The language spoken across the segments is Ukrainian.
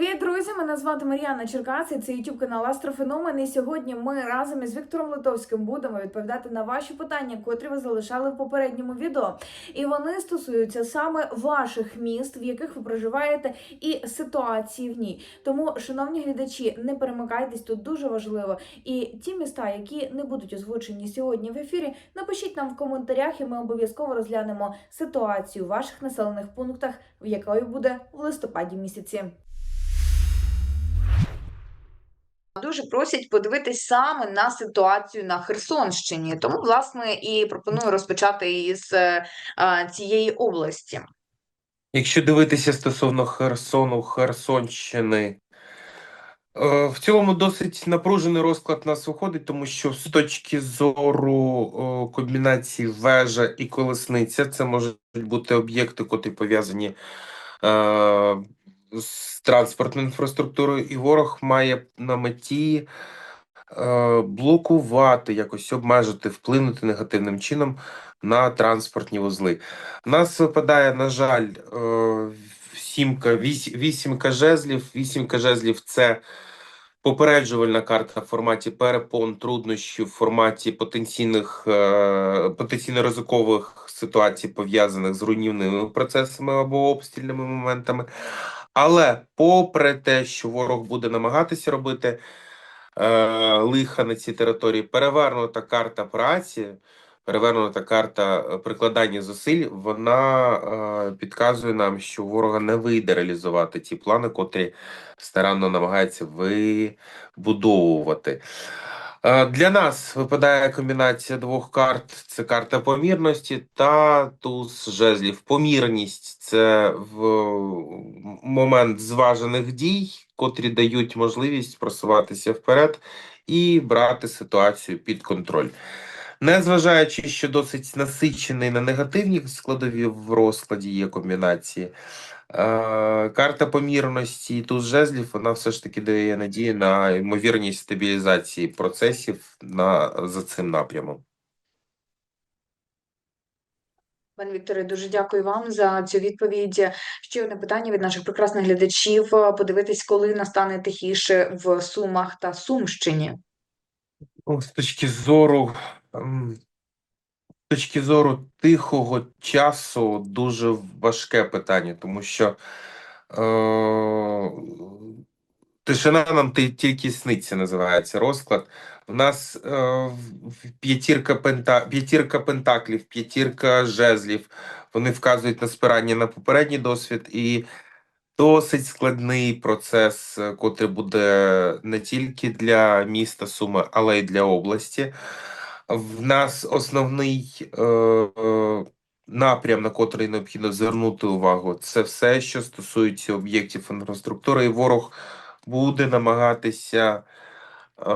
Привіт, друзі! Мене звати Мар'яна Черкас, і це YouTube канал Астрофеномен. І сьогодні ми разом із Віктором Литовським будемо відповідати на ваші питання, котрі ви залишали в попередньому відео. І вони стосуються саме ваших міст, в яких ви проживаєте, і ситуації в ній. Тому, шановні глядачі, не перемикайтесь тут дуже важливо. І ті міста, які не будуть озвучені сьогодні в ефірі, напишіть нам в коментарях, і ми обов'язково розглянемо ситуацію в ваших населених пунктах, в якої буде в листопаді місяці. Дуже просять подивитись саме на ситуацію на Херсонщині. Тому, власне, і пропоную розпочати із е, цієї області. Якщо дивитися стосовно Херсону, Херсонщини, е, в цілому досить напружений розклад нас виходить, тому що з точки зору е, комбінації вежа і колесниця, це можуть бути об'єкти, котрі пов'язані е, з транспортною інфраструктурою, і ворог має на меті е, блокувати, якось обмежити, вплинути негативним чином на транспортні вузли. Нас випадає, на жаль, е, сімка, вісь- вісімка жезлів. Вісімка жезлів це попереджувальна карта в форматі перепон, труднощів, в форматі потенційних, е, потенційно ризикових ситуацій, пов'язаних з руйнівними процесами або обстрільними моментами. Але попри те, що ворог буде намагатися робити е, лиха на цій території, перевернута карта праці, перевернута карта е, прикладання зусиль, вона е, підказує нам, що ворога не вийде реалізувати ті плани, котрі старанно намагається вибудовувати. Е, Для нас випадає комбінація двох карт: це карта помірності та туз жезлів. Помірність це в момент зважених дій, котрі дають можливість просуватися вперед і брати ситуацію під контроль. Незважаючи, що досить насичений на негативні складові в розкладі є комбінації, карта помірності і туз жезлів вона все ж таки дає надію на ймовірність стабілізації процесів на, за цим напрямом. Пане Вікторе, дуже дякую вам за цю відповідь. Ще одне питання від наших прекрасних глядачів. Подивитись, коли настане тихіше в Сумах та Сумщині. З точки зору, ем, точки зору тихого часу дуже важке питання, тому що е, тишина нам тільки сниться, називається розклад. У нас е, п'ятірка пента, п'ятірка пентаклів, п'ятірка жезлів. Вони вказують на спирання на попередній досвід і досить складний процес, е, котрий буде не тільки для міста Суми, але й для області. В нас основний е, е, напрям, на котрий необхідно звернути увагу, це все, що стосується об'єктів інфраструктури, і ворог буде намагатися е,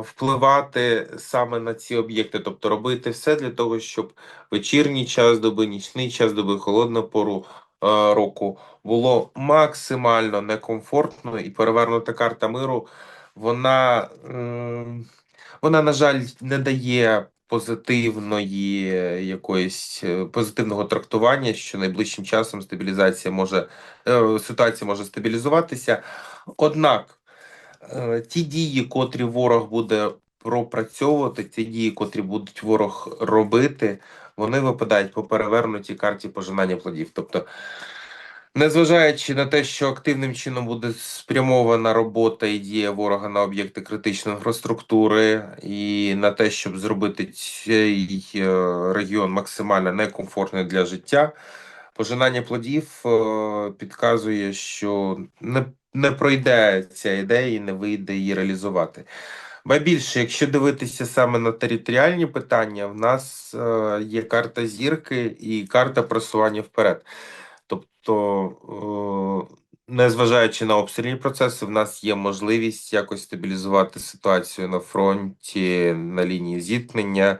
впливати саме на ці об'єкти, тобто робити все для того, щоб вечірній час доби, нічний час доби, холодну пору е, року було максимально некомфортно, і перевернута карта миру, вона, ем, вона, на жаль, не дає позитивної е, якоїсь е, позитивного трактування, що найближчим часом стабілізація може е, ситуація може стабілізуватися. Однак ті дії, котрі ворог буде пропрацьовувати, ті дії, котрі будуть ворог робити, вони випадають по перевернутій карті пожинання плодів. Тобто, незважаючи на те, що активним чином буде спрямована робота і дія ворога на об'єкти критичної інфраструктури, і на те, щоб зробити цей е, регіон максимально некомфортним для життя, пожинання плодів е, підказує, що не, не пройде ця ідея і не вийде її реалізувати. Ба більше, якщо дивитися саме на територіальні питання, в нас е, є карта зірки і карта просування вперед. Тобто, е, незважаючи на обстрільні процеси, в нас є можливість якось стабілізувати ситуацію на фронті, на лінії зіткнення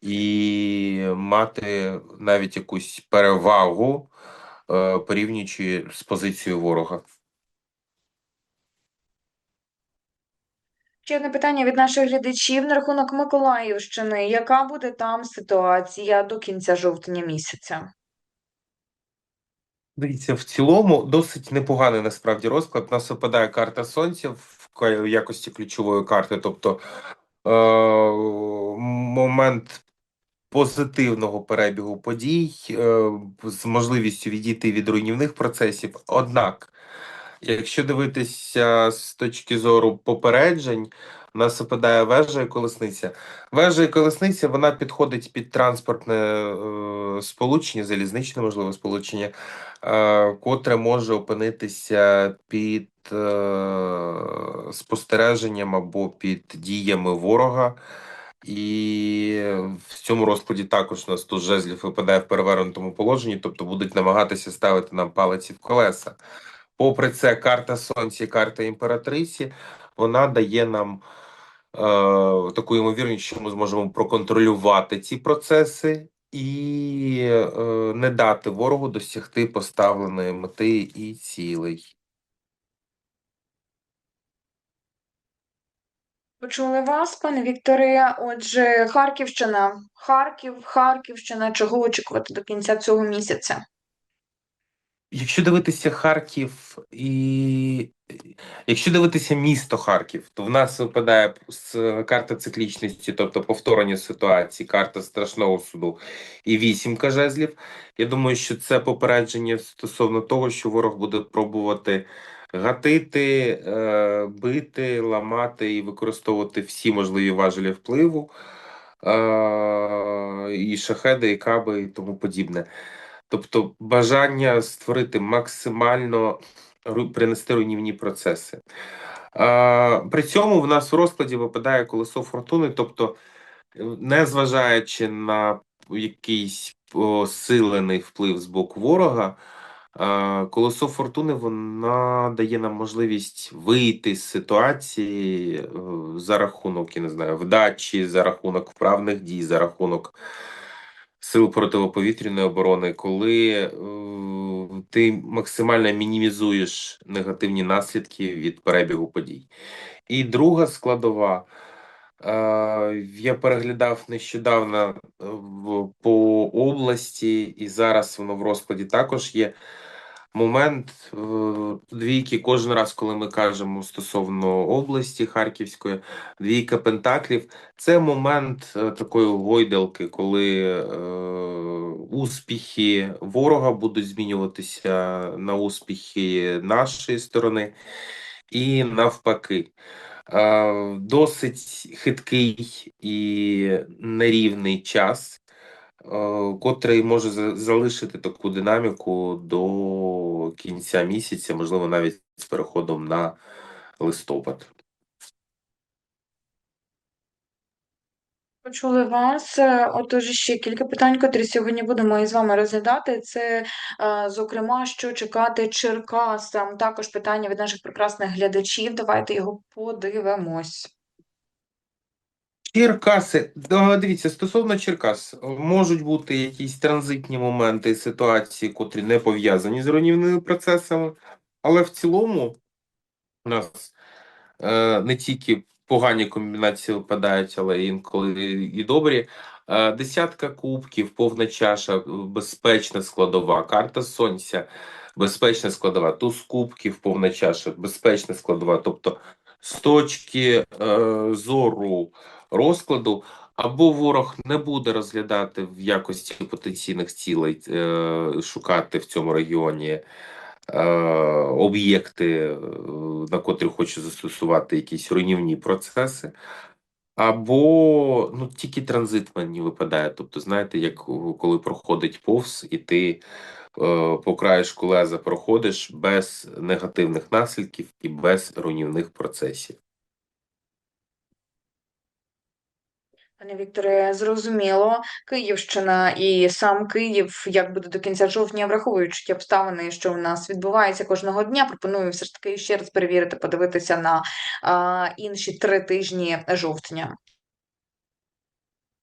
і мати навіть якусь перевагу, е, порівнюючи з позицією ворога. Ще одне питання від наших глядачів на рахунок Миколаївщини. Яка буде там ситуація до кінця жовтня місяця? Дивіться, в цілому досить непоганий насправді розклад. У нас випадає карта сонця в якості ключової карти, тобто е- момент позитивного перебігу подій е- з можливістю відійти від руйнівних процесів. Однак, якщо дивитися з точки зору попереджень, нас випадає вежа і колесниця. Вежа і колесниця вона підходить під транспортне е- сполучення, залізничне можливо сполучення е, котре може опинитися під е, спостереженням або під діями ворога. І в цьому розкладі також у нас тут жезлів випадає в перевернутому положенні, тобто будуть намагатися ставити нам палиці в колеса. Попри це, карта Сонця карта імператриці вона дає нам таку ймовірність, що ми зможемо проконтролювати ці процеси і е, не дати ворогу досягти поставленої мети і цілей. Почули вас, пане Вікторе. Отже, Харківщина, Харків, Харківщина. Чого очікувати до кінця цього місяця? Якщо дивитися Харків і якщо дивитися місто Харків, то в нас випадає карта циклічності, тобто повторення ситуації, карта страшного суду і вісімка жезлів. Я думаю, що це попередження стосовно того, що ворог буде пробувати гатити, е, бити, ламати і використовувати всі можливі важелі впливу, е, і шахеди, і каби, і тому подібне. Тобто бажання створити максимально принести руйнівні процеси. При цьому в нас в розкладі випадає колесо фортуни, тобто, е, незважаючи на якийсь посилений вплив з боку ворога, колесо фортуни вона дає нам можливість вийти з ситуації е, за рахунок, я не знаю, вдачі, за рахунок вправних дій, за рахунок сил протиповітряної оборони, коли е, ти максимально мінімізуєш негативні наслідки від перебігу подій. І друга складова. Е, я переглядав нещодавно е, по області, і зараз воно в розкладі також є. Момент е, двійки кожен раз, коли ми кажемо стосовно області Харківської, двійка пентаклів це момент е, такої гойдалки, коли е, успіхи ворога будуть змінюватися на успіхи нашої сторони, і навпаки. Досить хиткий і нерівний час, котрий може за- залишити таку динаміку до кінця місяця, можливо, навіть з переходом на листопад. Почули вас. Е, Отож, ще кілька питань, котрі сьогодні будемо із вами розглядати. Це, е, зокрема, що чекати Черкасам. Також питання від наших прекрасних глядачів. Давайте його подивимось. Черкаси, дивіться, стосовно Черкас, можуть бути якісь транзитні моменти, ситуації, котрі не пов'язані з руйнівними процесами, але в цілому у нас е, не тільки погані комбінації випадають, але інколи і добрі. Е, десятка кубків, повна чаша, безпечна складова, карта сонця, безпечна складова, туз кубків, повна чаша, безпечна складова. Тобто, з точки е, зору розкладу, або ворог не буде розглядати в якості потенційних цілей, е, шукати в цьому регіоні е, об'єкти, е, на котрі хоче застосувати якісь руйнівні процеси. Або ну тільки транзит мені випадає. Тобто, знаєте, як коли проходить повз, і ти е, по краєшку леза проходиш без негативних наслідків і без руйнівних процесів. Пане Вікторе, зрозуміло. Київщина і сам Київ, як буде до кінця жовтня, враховуючи ті обставини, що в нас відбувається кожного дня, пропоную все ж таки ще раз перевірити, подивитися на а, інші три тижні жовтня.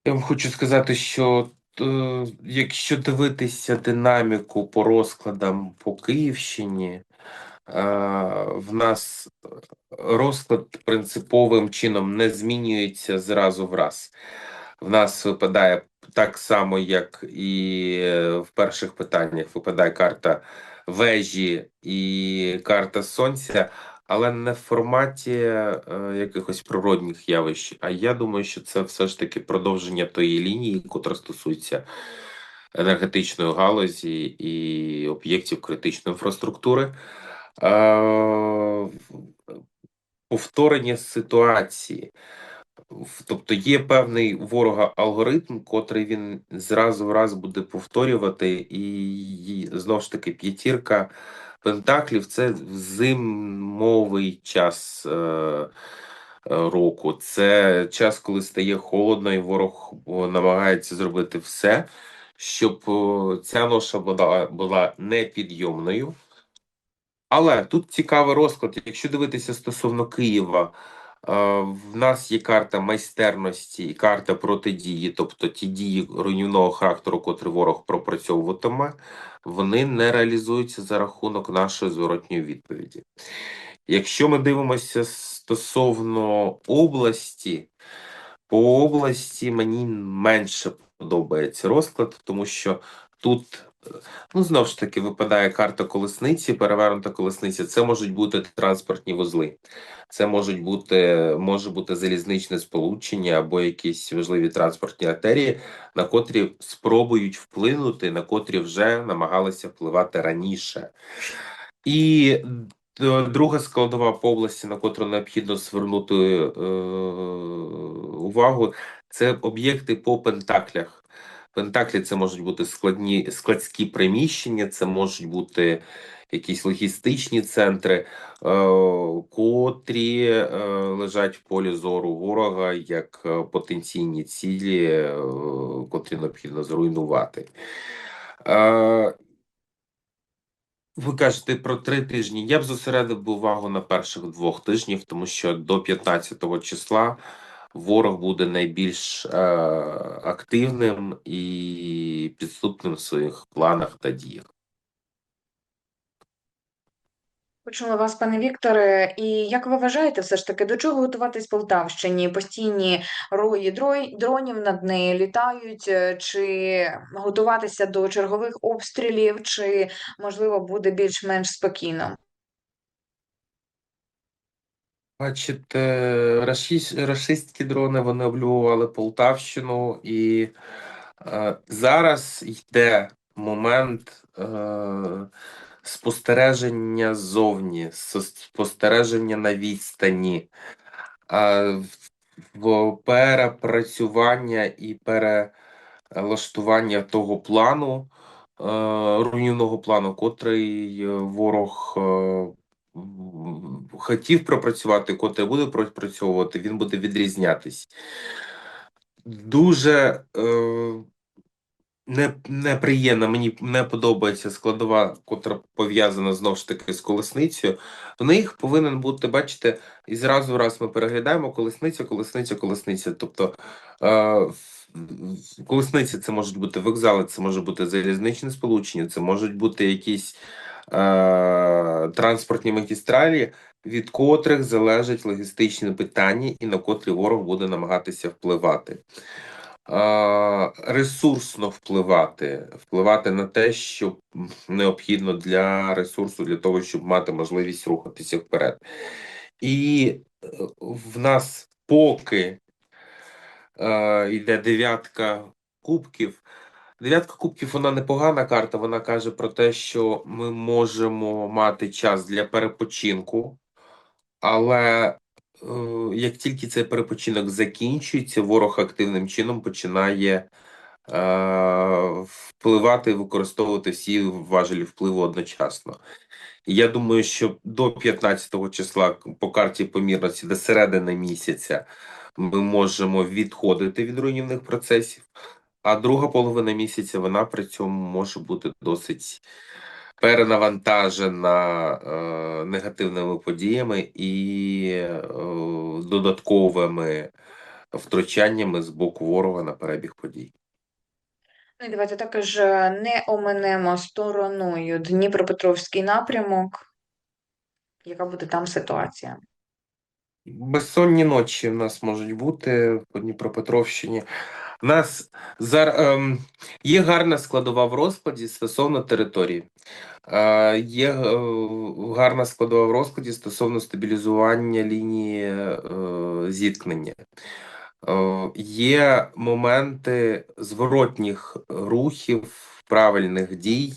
Я вам хочу сказати, що е, якщо дивитися динаміку по розкладам по Київщині, в нас розклад принциповим чином не змінюється зразу в раз. В нас випадає так само, як і е, в перших питаннях, випадає карта вежі і карта сонця, але не в форматі е, якихось природних явищ. А я думаю, що це все ж таки продовження тої лінії, котра стосується енергетичної галузі і об'єктів критичної інфраструктури. Е, Повторення ситуації. Тобто є певний ворога алгоритм, котрий він зразу в раз буде повторювати, і знову ж таки п'ятірка пентаклів це зимовий час е, року. Це час, коли стає холодно, і ворог намагається зробити все, щоб ця ноша була, була непідйомною. Але тут цікавий розклад. Якщо дивитися стосовно Києва, е, в нас є карта майстерності і карта протидії, тобто ті дії руйнівного характеру, котрі ворог пропрацьовуватиме, вони не реалізуються за рахунок нашої зворотньої відповіді. Якщо ми дивимося стосовно області, по області мені менше подобається розклад, тому що тут, ну знову ж таки, випадає карта колесниці, перевернута колесниця. Це можуть бути транспортні вузли, це можуть бути, може бути залізничне сполучення або якісь важливі транспортні артерії, на котрі спробують вплинути, на котрі вже намагалися впливати раніше. І друга складова по області, на котру необхідно звернути е, увагу, це об'єкти по пентаклях. Пентаклі це можуть бути складні складські приміщення, це можуть бути якісь логістичні центри, е, котрі е, лежать в полі зору ворога як е, потенційні цілі, е, котрі необхідно зруйнувати. Е, ви кажете про три тижні. Я б зосередив увагу на перших двох тижнів, тому що до 15 числа ворог буде найбільш е, активним і підступним в своїх планах та діях. Почула вас, пане Вікторе. І як ви вважаєте, все ж таки, до чого готуватись Полтавщині? Постійні рої дронів над нею літають, е, чи готуватися до чергових обстрілів, чи можливо буде більш-менш спокійно? Бачите, рашистські дрони вони облювали Полтавщину, і е, зараз йде момент е, спостереження ззовні, спостереження на відстані, е, в- перепрацювання і перелаштування того плану, е, руйнівного плану, котрий е, ворог. е, хотів пропрацювати, котрий буде пропрацьовувати, він буде відрізнятись. Дуже е, не, неприємно, мені не подобається складова, котра пов'язана знову ж таки з колесницею. В них повинен бути, бачите, і зразу раз ми переглядаємо колесниця, колесниця, колесниця. Тобто е, колесниця це можуть бути вокзали, це може бути залізничне сполучення, це можуть бути якісь транспортні магістралі, від котрих залежать логістичні питання, і на котрі ворог буде намагатися впливати. Е, Ресурсно впливати, впливати на те, що необхідно для ресурсу, для того, щоб мати можливість рухатися вперед. І е, в нас поки е, йде дев'ятка кубків. Дев'ятка кубків вона непогана карта. Вона каже про те, що ми можемо мати час для перепочинку, але е, як тільки цей перепочинок закінчується, ворог активним чином починає е, впливати використовувати всі важелі впливу одночасно. Я думаю, що до 15 числа по карті помірності до середини місяця ми можемо відходити від руйнівних процесів, а друга половина місяця вона при цьому може бути досить перенавантажена е, негативними подіями і е, додатковими втручаннями з боку ворога на перебіг подій. Ну і давайте також е, не оминемо стороною Дніпропетровський напрямок. Яка буде там ситуація? Безсонні ночі в нас можуть бути по Дніпропетровщині. У нас зар... ем, є гарна складова в розкладі стосовно території. Є е, гарна складова в розкладі стосовно стабілізування лінії е, зіткнення. Е, є моменти зворотніх рухів, правильних дій,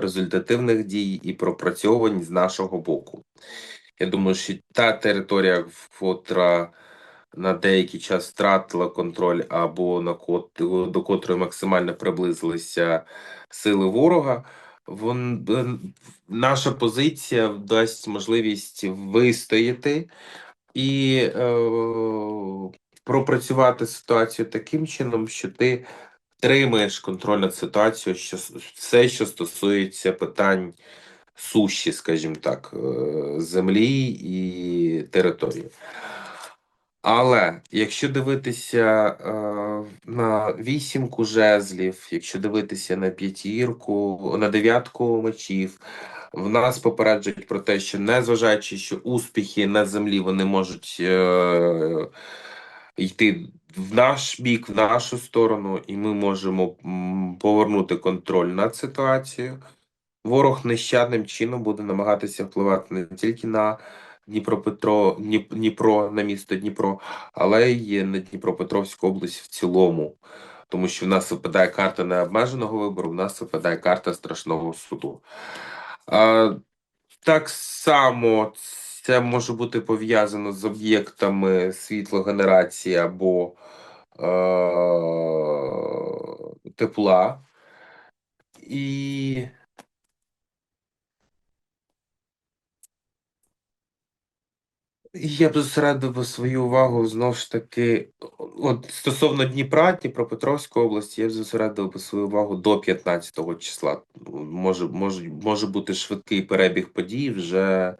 результативних дій і пропрацьовань з нашого боку. Я думаю, що та територія, котра на деякий час втратила контроль або на кот, до котрої максимально приблизилися сили ворога, вон, е, наша позиція дасть можливість вистояти і е, пропрацювати ситуацію таким чином, що ти тримаєш контроль над ситуацією, що все, що стосується питань суші, скажімо так, е, землі і території. Але якщо дивитися е, на вісімку жезлів, якщо дивитися на п'ятірку, на дев'ятку мечів, в нас попереджують про те, що незважаючи, що успіхи на землі вони можуть е, йти в наш бік, в нашу сторону, і ми можемо повернути контроль над ситуацією. Ворог нещадним чином буде намагатися впливати не тільки на Дніпропетро, Дніп- Дніпро, на місто Дніпро, але й на Дніпропетровську область в цілому. Тому що в нас випадає карта необмеженого вибору, в нас випадає карта страшного суду. А, так само це може бути пов'язано з об'єктами світлогенерації або е, тепла. І Я б зосередив свою увагу знову ж таки, от стосовно Дніпра, Дніпропетровської області, я б зосередив свою увагу до 15 числа. Може, може, може бути швидкий перебіг подій вже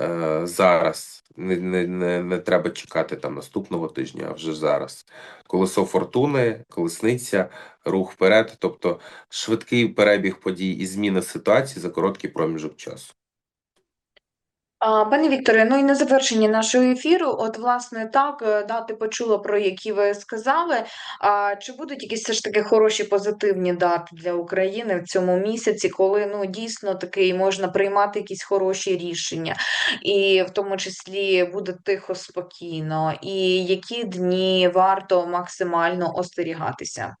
е, зараз. Не, не, не, не треба чекати там наступного тижня, а вже зараз. Колесо фортуни, колесниця, рух вперед, тобто швидкий перебіг подій і зміна ситуації за короткий проміжок часу. Пане Вікторе, ну і на завершення нашого ефіру, от власне так, е, дати почула про які ви сказали. А чи будуть якісь все ж таки хороші позитивні дати для України в цьому місяці, коли ну дійсно таки можна приймати якісь хороші рішення, і в тому числі буде тихо, спокійно, і які дні варто максимально остерігатися?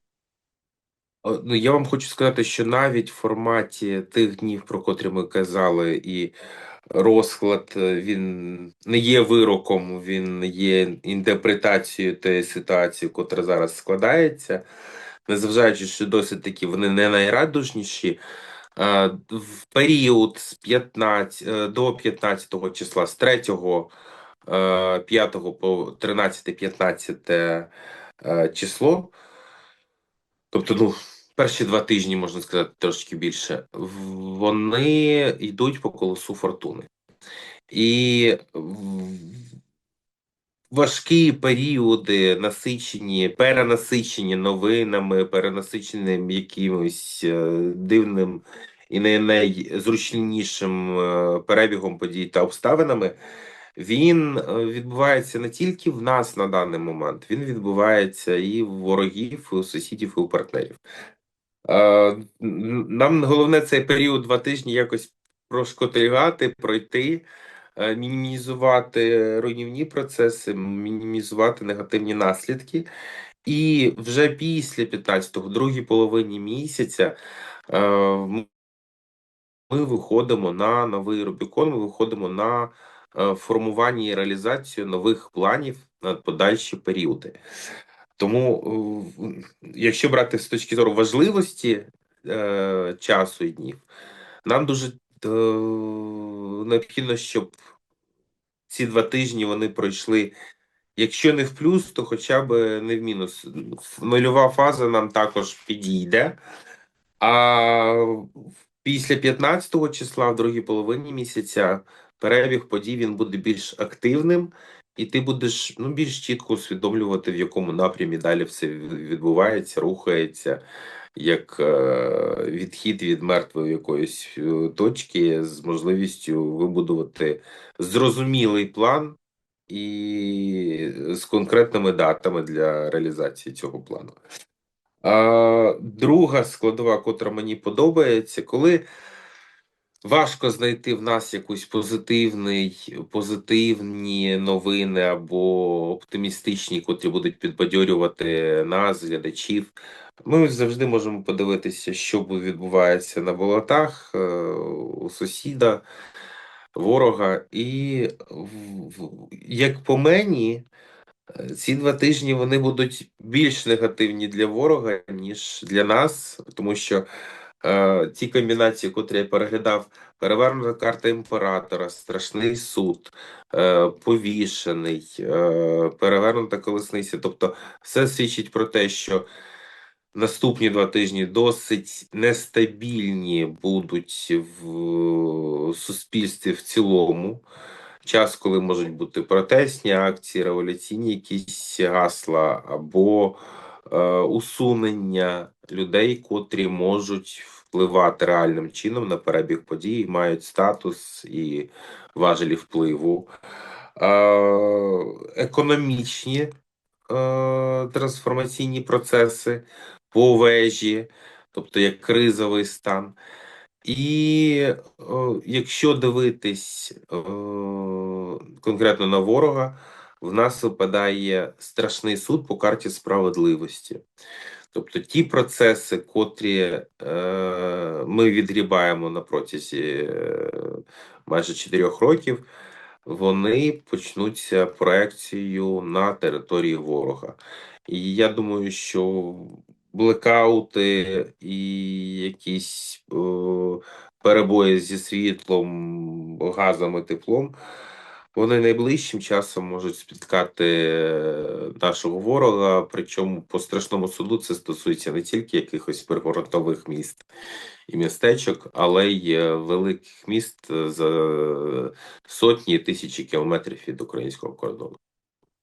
Ну, я вам хочу сказати, що навіть в форматі тих днів, про котрі ми казали, і розклад е, він не є вироком, він є інтерпретацією тієї ситуації, котра зараз складається. Незважаючи, що досить таки вони не найрадужніші. е, В період з 15 е, до 15 числа, з 3 е, 5 по 13-15 е, число. Тобто, ну, перші два тижні, можна сказати, трошки більше, вони йдуть по колесу фортуни. І важкі періоди, насичені, перенасичені новинами, перенасиченим якимось е, дивним і не найзручнішим е, перебігом подій та обставинами, він е, відбувається не тільки в нас на даний момент, він відбувається і в ворогів, і у сусідів, і у партнерів. Нам головне цей період два тижні якось прошкотильгати, пройти, е, мінімізувати руйнівні процеси, мінімізувати негативні наслідки. І вже після 15-го, другій половині місяця, е, ми виходимо на новий Рубікон, ми виходимо на е, формування і реалізацію нових планів на подальші періоди. Тому, е, якщо брати з точки зору важливості е, часу і днів, нам дуже е, необхідно, щоб ці два тижні вони пройшли, якщо не в плюс, то хоча б не в мінус. Нульова фаза нам також підійде. А після 15 числа, в другій половині місяця, перебіг подій він буде більш активним, і ти будеш ну, більш чітко усвідомлювати, в якому напрямі далі все відбувається, рухається, як е, відхід від мертвої якоїсь е, точки з можливістю вибудувати зрозумілий план і з конкретними датами для реалізації цього плану. А, друга складова, котра мені подобається, коли важко знайти в нас якусь позитивний, позитивні новини або оптимістичні, котрі будуть підбадьорювати нас, глядачів. Ми завжди можемо подивитися, що відбувається на болотах е, у сусіда, ворога. І як по мені, е, ці два тижні вони будуть більш негативні для ворога, ніж для нас, тому що ті комбінації, котрі я переглядав, перевернута карта імператора, страшний суд, е, повішений, е, перевернута колесниця. Тобто, все свідчить про те, що наступні два тижні досить нестабільні будуть в суспільстві в цілому. Час, коли можуть бути протестні акції, революційні якісь гасла або е, усунення людей, котрі можуть впливати реальним чином на перебіг подій, мають статус і важелі впливу. Е, економічні е, трансформаційні процеси по вежі, тобто як кризовий стан. І якщо дивитись конкретно на ворога, в нас випадає страшний суд по карті справедливості. Тобто ті процеси, котрі е, ми відгрібаємо на протязі е, майже 4 років, вони почнуться проекцією на території ворога. І я думаю, що блекаути і якісь е, перебої зі світлом, газом і теплом, вони найближчим часом можуть спіткати е, нашого ворога. Причому по страшному суду це стосується не тільки якихось пригородових міст і містечок, але й е, великих міст е, за сотні і тисячі кілометрів від українського кордону.